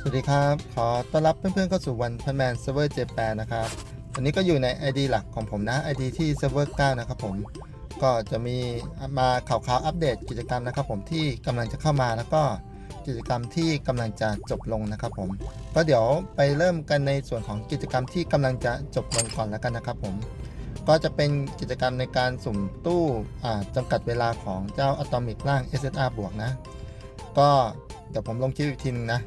สวัสดีครับ ขอต้อนรับเพื่อนๆเข้าสู่วันพันแมนเซิร์ฟเวอร์เจแปนนะครับวันนี้ก็อยู่ใน ID หลักของผมนะ ID ที่เซิร์ฟเวอร์9นะครับผมก็จะมีมาข่าวๆอัปเดตกิจกรรมนะครับผมที่กำลังจะเข้ามาแล้วก็กิจกรรมที่กำลังจะจบลงนะครับผมก็เดี๋ยวไปเริ่มกันในส่วนของกิจกรรมที่กำลังจะจบลงก่อนแล้วกันนะครับผมก็จะเป็นกิจกรรมในการสุ่มตู้อ่าจำกัดเวลาของเจ้าอะตอมิกร่าง SSR บวกนะ ก็เดี๋ยวผมลงคลิปอีกทีนึงนะ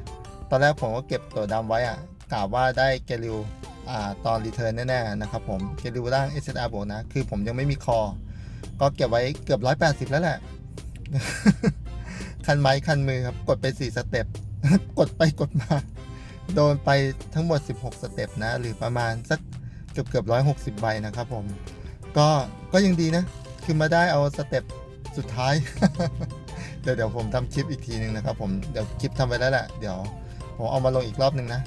ตอนแรกผมก็เก็บตัวดำไว้อะกะว่าได้เกลิวอ่าตอนรีเทิร์นแน่ๆนะครับผมเกลิวร่าง SSR บวกนะ คือผมยังไม่มีคอ ก็เก็บไว้เกือบ 180 แล้วแหละ คันไม้คันมือครับ กดไป 4 สเต็ป กดไปกดมา โดนไปทั้งหมด 16 สเต็ปนะ หรือประมาณสักเกือบเกือบ160ใบนะครับผม ก็ก็ยังดีนะ คือมาได้เอาสเต็ปสุดท้าย เดี๋ยวเดี๋ยวผมทำคลิปอีกทีหนึ่งนะครับผม เดี๋ยวคลิปทำไปแล้วแหละ เดี๋ยว ผมเอามาลงอีกรอบหนึ่งนะ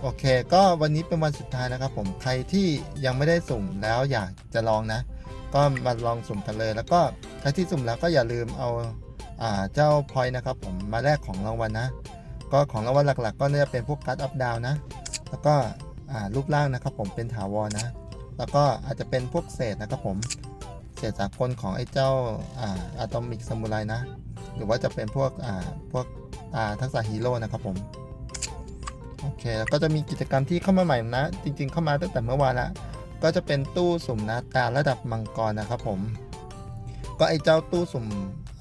โอเค ก็วันนี้เป็นวันสุดท้ายนะครับผมใครที่ยังไม่ได้สุ่มแล้วอยากจะลองนะ ก็มาลองสุ่มกันเลย แล้วก็ใครที่สุ่มแล้วก็อย่าลืมเอาอ่าเจ้าพอยนะครับผมมาแลกของรางวัลนะ ก็ของรางวัลหลัก ๆ ก็น่าจะเป็นพวกการ์ดอัพดาวนะ แล้วก็อ่ารูปร่างนะครับผมเป็นถาวรนะ แล้วก็อาจจะเป็นพวกเศษนะครับผมเศษสากลของไอ้เจ้าอ่าอะตอมิกซามูไรนะ หรือว่าจะเป็นพวกอ่าพวกอ่าทักษะฮีโร่นะครับผม โอเคแล้วก็จะมีกิจกรรมที่เข้ามาใหม่นะ จริง ๆ เข้ามาตั้งแต่เมื่อวานล้วก็จะเป็นตู้สุ่มนะตาระดับมังกรนะครับผม ก็ไอ้เจ้าตู้สุ่ม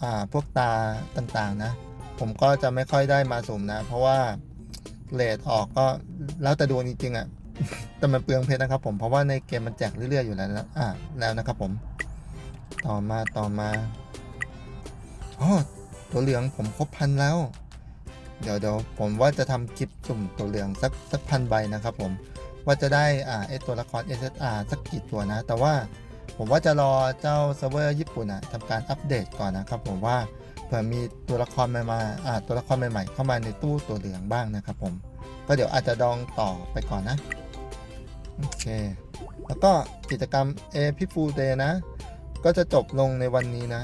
อ่าพวกตาต่างๆนะ ผมก็จะไม่ค่อยได้มาสุ่มนะ เพราะว่าเลทออกก็แล้วแต่ดวงจริงๆอะ่ะแต่มันเปลืองเพชรนะครับผมเพราะว่าในเกมมันแจกเรื่อยๆอยู่แล้วนะอ่าแล้วนะครับผม ต่อมาต่อมาอ๋อตัวเหลืองผมครบพันแล้ว เดี๋ยวเดี๋ยวผมว่าจะทำคลิปสุ่มตัวเหลืองสักสักพันใบนะครับผมว่าจะได้อ่าไอตัวละคร SSR สักกี่ตัวนะ แต่ว่าผมว่าจะรอเจ้าเซิร์ฟเวอร์ญี่ปุ่นอะทำการอัปเดตก่อนนะครับ ผมว่าเผื่อมีตัวละครใหม่มาอ่าตัวละครใหม่ๆเข้ามาในตู้ตัวเหลืองบ้างนะครับ ผมก็เดี๋ยวอาจจะดองต่อไปก่อนนะโอเค แล้วก็กิจกรรม a p i f u l Day นะ ก็จะจบลงในวันนี้นะ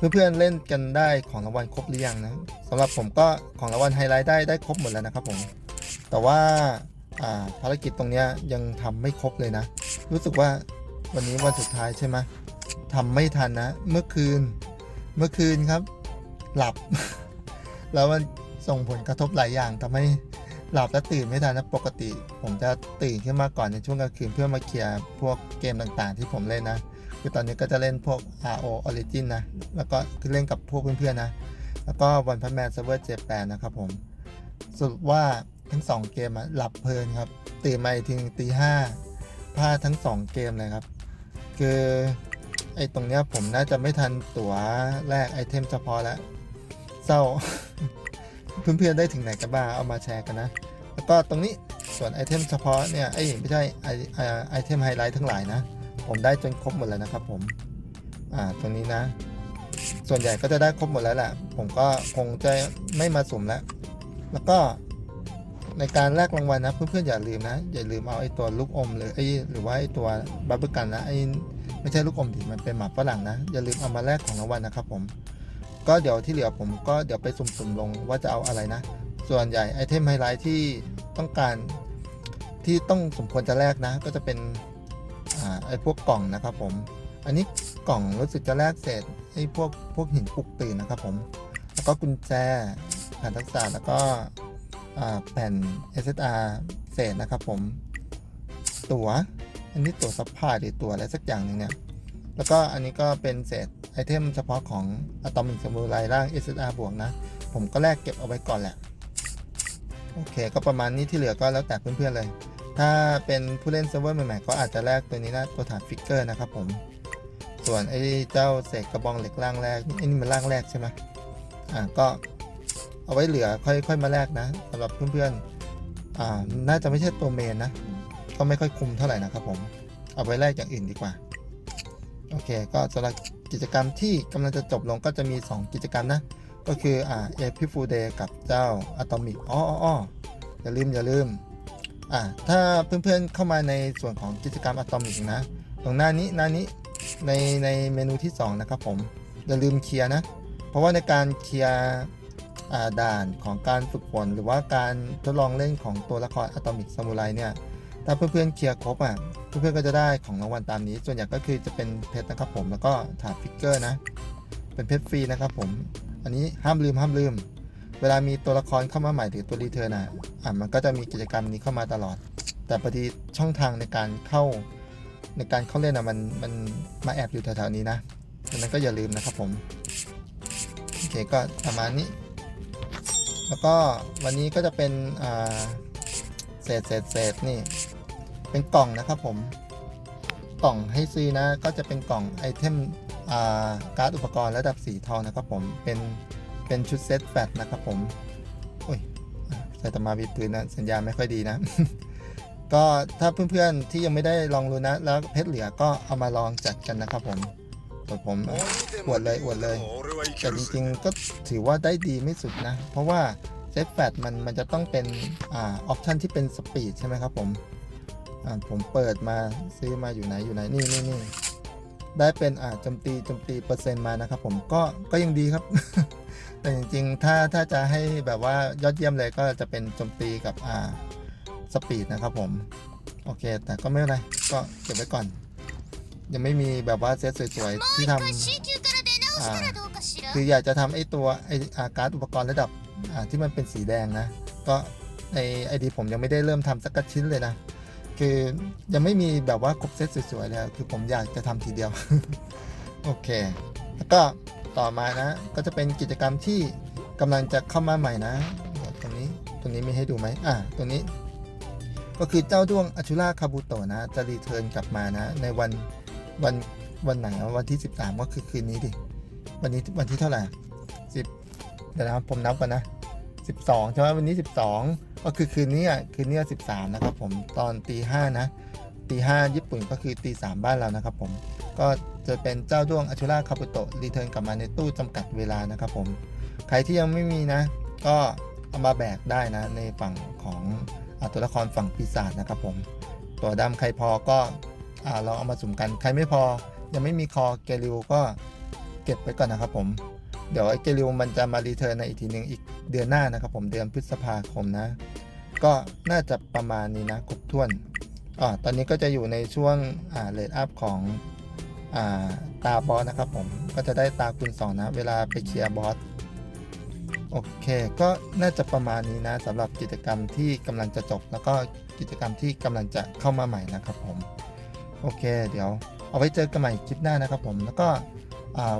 เพื่อนๆเล่นกันได้ของรางวัลครบหรือยังนะสำหรับผมก็ของรางวัลไฮไลท์ได้ได้ครบหมดแล้วนะครับผม แต่ว่าภารกิจตรงนี้ยังทำไม่ครบเลยนะ รู้สึกว่าวันนี้วันสุดท้ายใช่ไหมทำไม่ทันนะ เมื่อคืน เมื่อคืนครับ หลับ แล้วมันส่งผลกระทบหลายอย่างทำให้หลับและตื่นไม่ทันนะปกติ ผมจะตื่นขึ้นมาก่อนในช่วงกลางคืนเพื่อมาเคลียร์พวกเกมต่างๆ ที่ผมเล่นนะ คือตอนนี้ก็จะเล่นพวก RO Origin นะ แล้วก็คือเล่นกับพวกเพื่อนๆนะ แล้วก็วันพันแมนเซิร์ฟเวอร์เจแปนนะครับผม สรุปว่าทั้ง 2 เกมอะหลับเพลินครับ ตื่นมาอีกทีตีห้าพลาดทั้ง 2 เกมเลยครับ คือไอ้ตรงเนี้ยผมน่าจะไม่ทันตั๋วแรกไอเทมเฉพาะแล้วเศร้าเพื่อนๆได้ถึงไหนกันบ้างเอามาแชร์กันนะ แล้วก็ตรงนี้ส่วนไอเทมเฉพาะเนี่ยไอไม่ใช่ไอไอไอเทมไฮไลท์ทั้งหลายนะ ผมได้จนครบหมดแล้วนะครับ ผมอ่าตรงนี้นะ ส่วนใหญ่ก็จะได้ครบหมดแล้วแหละผมก็คงจะไม่มาสุ่มแล้ว แล้วก็ในการแลกรางวัลนะเพื่อนๆอย่าลืมนะ อย่าลืมเอาไอ้ตัวลูกอมหรือไอ้หรือว่าไอ้ตัวบับเบิลกันนะไอ้ไม่ใช่ลูกอมที่มันเป็นหมาฝรั่งนะ อย่าลืมเอามาแลกของรางวัลนะครับ ผม ก็เดี๋ยวที่เหลือผมก็เดี๋ยวไปสุ่มๆลงว่าจะเอาอะไรนะ ส่วนใหญ่ไอเทมไฮไลท์ที่ต้องการที่ต้องสมควรจะแลกนะ ก็จะเป็น ไอ้พวกกล่องนะครับผม อันนี้กล่องรู้สึกจะแลกเศษไอพวกพวกหินปลุกตื่นนะครับผม แล้วก็กุญแจแผ่นทักษะแล้วก็แผ่น SSR เศษนะครับผม ตัว๋ว อันนี้ตั๋วซัพพลายหรือตั๋วอะไรสักอย่างหนึ่งเนี่ย แล้วก็อันนี้ก็เป็นเศษไอเทมเฉพาะของ Atomic Samurai ร่าง SSR บวกนะ ผมก็แลกเก็บเอาไว้ก่อนแหละ โอเค ก็ประมาณนี้ที่เหลือก็แล้วแต่เพื่อนๆเลย ถ้าเป็นผู้เล่นเซิร์ฟเวอร์ใหม่ๆก็อาจจะแลกตัวนี้นะตัวฐานฟิกเกอร์นะครับผมส่วนไอ้เจ้าเศษกระบองเหล็กร่างแรกไอ้นี่มันร่างแรกใช่ไหมอ่าก็เอาไว้เหลือค่อยค่อยมาแลกนะสำหรับเพื่อนๆอ่าน่าจะไม่ใช่ตัวเมนนะก็ไม่ค่อยคุ้มเท่าไหร่นะครับผมเอาไว้แลกอย่างอื่นดีกว่าโอเคก็สำหรับกิจกรรมที่กำลังจะจบลงก็จะมี 2 กิจกรรมนะ ก็คืออ่าเอพิฟูเดย์กับเจ้าอะตอมิกอ๋ออ๋ออ๋ออย่าลืมอย่าลืม อ่าถ้าเพื่อนๆเข้ามาในส่วนของกิจกรรมอะตอมิกนะ ตรงหน้านี้หน้านี้ในในเมนูที่ 2 นะครับผมอย่าลืมเคลียร์นะ เพราะว่าในการเคลียร์ด่านของการฝึกฝนหรือว่าการทดลองเล่นของตัวละครอะตอมิกซามูไรเนี่ยถ้าเพื่อนๆเคลียร์ครบอะเพื่อนๆก็จะได้ของรางวัลตามนี้ ส่วนใหญ่ก็คือจะเป็นเพชรนะครับผมแล้วก็ถาดฟิกเกอร์นะ เป็นเพชรฟรีนะครับผม อันนี้ห้ามลืมห้ามลืม เวลามีตัวละครเข้ามาใหม่หรือตัวรีเทิร์นอะอะมันก็จะมีกิจกรรมนี้เข้ามาตลอด แต่พอดีช่องทางในการเข้าในการเข้าเล่นอะมันมันมาแอบอยู่แถวๆนี้นะดังนั้นก็อย่าลืมนะครับผมโอเคก็ประมาณนี้ แล้วก็วันนี้ก็จะเป็นอ่าเศษเศษเศษนี่ เป็นกล่องนะครับผมกล่องให้ซื้อนะก็จะเป็นกล่องไอเทมอ่าการ์ดอุปกรณ์ระดับสีทองนะครับผมเป็น เป็นชุดเซตแฟตนะครับผมโอ้ยใส่ตมาบีปืนนะสัญญาณไม่ค่อยดีนะ ก็ถ้าเพื่อนๆที่ยังไม่ได้ลองรูนะ แล้วเพชรเหลือก็เอามาลองจัดกันนะครับผมส่วผมอวดเลยอวดเลย แต่จริงๆก็ถือว่าได้ดีไม่สุดนะ เพราะว่าเซตแฟตมันมันจะต้องเป็นอ่าออปชันที่เป็นสปีดใช่ไหมครับผมอ่าผมเปิดมาซื้อมาอยู่ไหนอยู่ไหนนี่นี่นี่ได้เป็นอ่าโจมตีโจมตีเปอร์เซ็นต์มานะครับผมก็ก็ยังดีครับ แต่จริงๆ ถ้าถ้าจะให้แบบว่ายอดเยี่ยมเลยก็จะเป็นโจมตีกับอ่าสปีดนะครับผม โอเค แต่ก็ไม่เป็นไร ก็เก็บไว้ก่อน ยังไม่มีแบบว่าเซตสวยๆ ที่ทำคืออยากจะทำไอตัวไอ้การ์ดอุปกรณ์ระดับที่มันเป็นสีแดงนะ ก็ในไอดีผมยังไม่ได้เริ่มทำสักชิ้นเลยนะ คือยังไม่มีแบบว่าครบเซตสวยๆแล้ว คือผมอยากจะทำทีเดียว โอเค แล้วก็ ต่อมานะ ก็จะเป็นกิจกรรมที่กำลังจะเข้ามาใหม่นะตรงนี้ตรงนี้มีให้ดูไหมอ่าตรงนี้ ก็คือเจ้าด้วงอชุราคาบุโตะนะ จะรีเทิร์นกลับมานะ ในวันวันวันไหนวันที่ 13 ก็คือคืนนี้ดิวันนี้วันที่เท่าไหร่สิบเดี๋ยวนะครับผมนับกันนะสิบสองใช่ไหมวันนี้สิบสองก็คือคืนนี้อะคืนนี้สิบสามนะครับผมตอนตีห้านะตีห้าญี่ปุ่นก็คือตีสามบ้านเรานะครับผมก็ จะเป็นเจ้าด้วงอัชุราคาบุโตะรีเทิร์นกลับมาในตู้จำกัดเวลานะครับผมใครที่ยังไม่มีนะ ก็เอามาแบกได้นะในฝั่งของอตัวละครฝั่งปีศาจนะครับผมตัวดำใครพอก็ลองเอามาสุ่มกันใครไม่พอยังไม่มีคอเกลิวก็เก็บไว้ก่อนนะครับผมเดี๋ยวไอ้เกลิวมันจะมารีเทิร์นในอีกทีหนึ่งอีกเดือนหน้านะครับผมเดือนพฤษภาคมนะ ก็น่าจะประมาณนี้นะครบถ้วนอ่าตอนนี้ก็จะอยู่ในช่วงอ่าเลดอัพของ ตาบอสนะครับผมก็จะได้ตาคูณสองนะ เวลาไปเคลียร์บอสโอเค ก็น่าจะประมาณนี้นะสำหรับกิจกรรมที่กำลังจะจบ แล้วก็กิจกรรมที่กำลังจะเข้ามาใหม่นะครับผม โอเค เดี๋ยว เอาไว้เจอกันใหม่คลิปหน้านะครับผมแล้วก็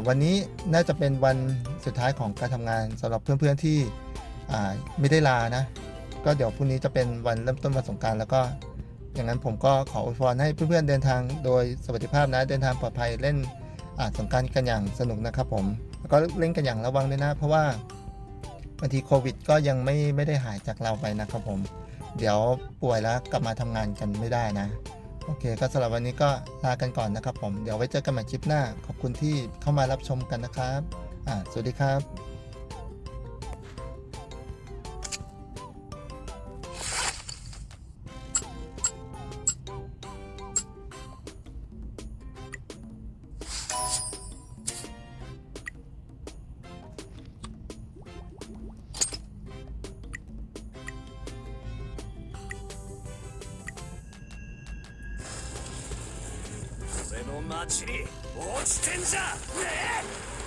วันนี้น่าจะเป็นวันสุดท้ายของการทำงานสำหรับเพื่อนๆที่ไม่ได้ลานะ ก็เดี๋ยวพรุ่งนี้จะเป็นวันเริ่มต้นวันสงการแล้วก็ อย่างนั้นผมก็ขออวยพรให้เพื่อนๆเดินทางโดยสวัสดิภาพนะเดินทางปลอดภัยเล่นอ่าสงการกันอย่างสนุกนะครับผมแล้วก็เล่นกันอย่างระวังด้วยนะ เพราะว่าบางทีโควิด ก็ยังไม่ไม่ได้หายจากเราไปนะครับผม เดี๋ยวป่วยแล้วกลับมาทำงานกันไม่ได้นะ โอเค ก็สำหรับวันนี้ก็ลากันก่อนนะครับผม เดี๋ยวไว้เจอกันใหม่คลิปหน้า ขอบคุณที่เข้ามารับชมกันนะครับ อ่า สวัสดีครับ 街に落ちてんじゃねえ！